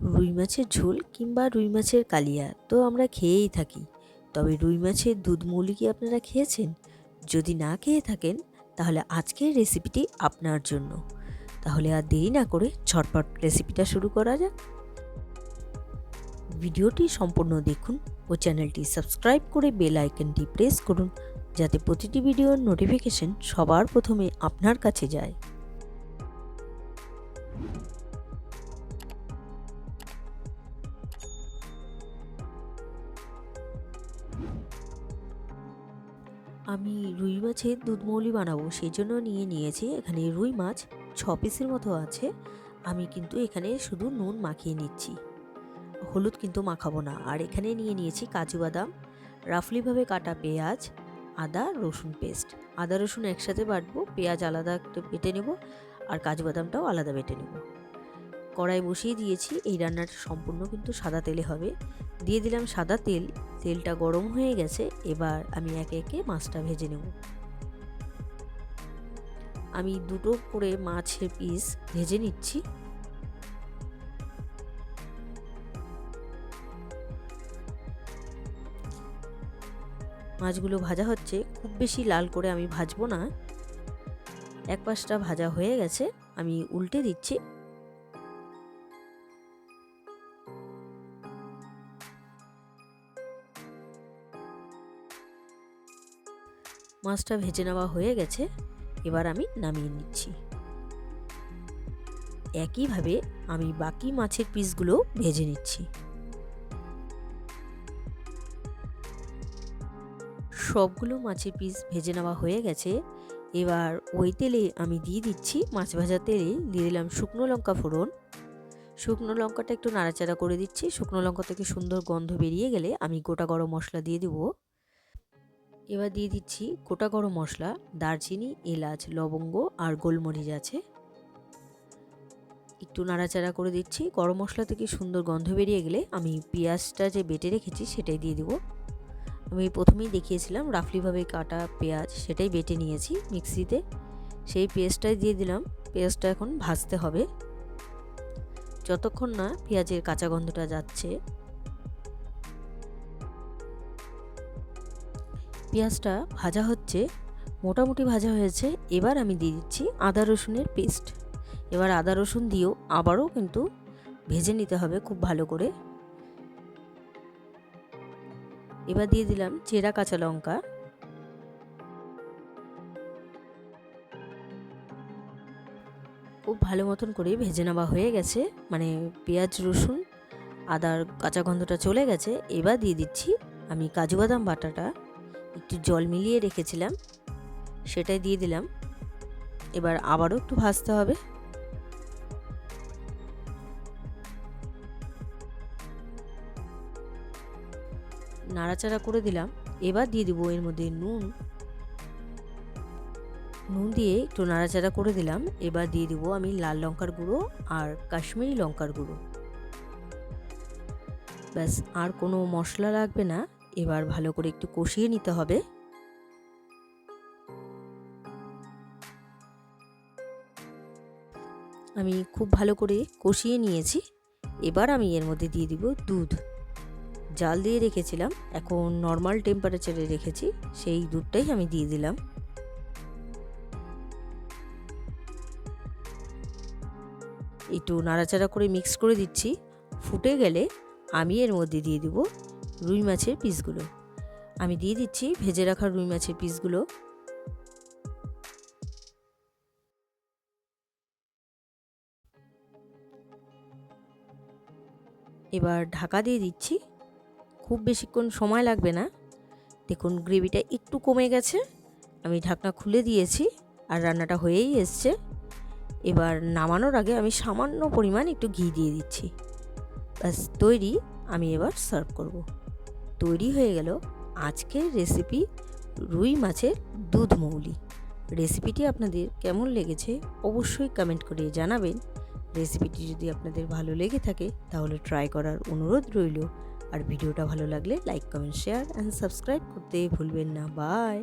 রুই মাছের ঝোল কিংবা রুই মাছের কালিয়া তো আমরা খেয়েই থাকি। তবে রুই মাছের দুধ মৌলি কি আপনারা খেয়েছেন? যদি না খেয়ে থাকেন, তাহলে আজকের রেসিপিটি আপনার জন্য। তাহলে আর দেরি না করে ঝটপট রেসিপিটা শুরু করা যাক। ভিডিওটি সম্পূর্ণ দেখুন ও চ্যানেলটি সাবস্ক্রাইব করে বেল আইকনটি প্রেস করুন, যাতে প্রতিটি ভিডিওর নোটিফিকেশন সবার প্রথমে আপনার কাছে যায়। আমি রুই মাছের দুধমৌলি বানাবো সেই জন্য নিয়ে নিয়েছি এখানে রুই মাছ ছ পিসের মতো আছে। আমি কিন্তু এখানে শুধু নুন মাখিয়ে নিচ্ছি। হলুদ কিন্তু মাখাবো না। আর এখানে নিয়ে নিয়েছি কাজু বাদাম, রাফলিভাবে কাটা পেঁয়াজ, আদা, রসুন পেস্ট। আদা, রসুন একসাথে বাটবো, পেঁয়াজ আলাদা একটু বেটে নেব, আর কাজু বাদামটাও আলাদা বেটে নেব। কড়াই বসিয়ে দিয়েছি। এই রান্নাটা সম্পূর্ণ কিন্তু সাদা তেলে হবে। দিয়ে দিলাম সাদা তেল। তেলটা গরম হয়ে গেছে। এবার আমি একে একে মাছটা ভেজে নেব। আমি দুটো করে মাছের পিস ভেজে নিচ্ছি। মাছগুলো ভাজা হচ্ছে। খুব বেশি লাল করে আমি ভাজবো না। এক পাশটা ভাজা হয়ে গেছে। আমি উল্টে দিচ্ছি। মাছটা ভেজে নেওয়া হয়ে গেছে, এবার আমি নামিয়ে নিচ্ছি। একইভাবে আমি বাকি মাছের পিসগুলো ভেজে নিচ্ছি। সবগুলো মাছের পিস ভেজে নেওয়া হয়ে গেছে, এবার ওই তেলে আমি দিয়ে দিচ্ছি মাছ ভাজা তেলে দিয়ে দিলাম শুকনো লঙ্কা ফোড়ন। শুকনো লঙ্কাটা একটু নাড়াচাড়া করে দিচ্ছি, শুকনো লঙ্কা থেকে সুন্দর গন্ধ বেরিয়ে গেলে আমি গোটা গরম মশলা দিয়ে দেবো। এবার দিয়ে দিচ্ছি গোটা গরম মশলা, দারচিনি, এলাচ, লবঙ্গ আর গোলমরিচ আছে। একটু নাড়াচাড়া করে দিচ্ছি। গরম মশলা থেকে সুন্দর গন্ধ বেরিয়ে গেলে আমি পেঁয়াজটা যে বেটে রেখেছি সেটাই দিয়ে দেবো। আমি প্রথমেই দেখিয়েছিলাম রাফলিভাবে কাটা পেঁয়াজ, সেটাই বেটে নিয়েছি মিক্সিতে। সেই পেস্টটাই দিয়ে দিলাম। পেঁয়াজটা এখন ভাজতে হবে। যতক্ষণ না পেঁয়াজের কাঁচা গন্ধটা যাচ্ছে পেঁয়াজটা ভাজা হচ্ছে, মোটামুটি ভাজা হয়েছে। এবার আমি দিয়ে দিচ্ছি আদা রসুনের পেস্ট। এবার আদা রসুন দিয়েও আবারও কিন্তু ভেজে নিতে হবে খুব ভালো করে। এবার দিয়ে দিলাম চেরা কাঁচা লঙ্কা। খুব ভালো মতন করে ভেজে নেওয়া হয়ে গেছে মানে পেঁয়াজ, রসুন, আদার কাঁচা গন্ধটা চলে গেছে। এবার দিয়ে দিচ্ছি আমি কাজু বাদাম বাটাটা। একটু জল মিলিয়ে রেখেছিলাম, সেটাই দিয়ে দিলাম। এবার আবারও একটু ভাজতে হবে। নাড়াচাড়া করে দিলাম। এবার দিয়ে দিব এর মধ্যে নুন। নুন দিয়ে একটু নাড়াচাড়া করে দিলাম। এবার দিয়ে দিব আমি লাল লঙ্কার গুঁড়ো আর কাশ্মীরি লঙ্কার গুঁড়ো। ব্যাস, আর কোনো মশলা লাগবে না। এবার ভালো করে একটু কষিয়ে নিতে হবে। আমি খুব ভালো করে কষিয়ে নিয়েছি। এবার আমি এর মধ্যে দিয়ে দিব দুধ। জাল দিয়ে রেখেছিলাম, এখন নর্মাল টেম্পারেচারে রেখেছি, সেই দুধটাই আমি দিয়ে দিলাম। একটু নাড়াচাড়া করে মিক্স করে দিচ্ছি। ফুটে গেলে আমি এর মধ্যে দিয়ে দিব রুই মাছের পিসগুলো। আমি দিয়ে দিচ্ছি ভেজে রাখা রুই মাছের পিসগুলো। এবার ঢাকা দিয়ে দিচ্ছি। খুব বেশিক্ষণ সময় লাগবে না। দেখুন গ্রেভিটা একটু কমে গেছে। আমি ঢাকনা খুলে দিয়েছি আর রান্নাটা হয়েই এসছে। এবার নামানোর আগে আমি সামান্য পরিমাণ একটু ঘি দিয়ে দিচ্ছি। ব্যাস, তৈরি। আমি এবার সার্ভ করব। তৈরি হয়ে গেল আজকের রেসিপি রুই মাছের দুধ মৌলি। রেসিপিটি আপনাদের কেমন লেগেছে অবশ্যই কমেন্ট করে জানাবেন। রেসিপিটি যদি আপনাদের ভালো লেগে থাকে তাহলে ট্রাই করার অনুরোধ রইল। আর ভিডিওটা ভালো লাগলে like comment share and subscribe করতে ভুলবেন না। বাই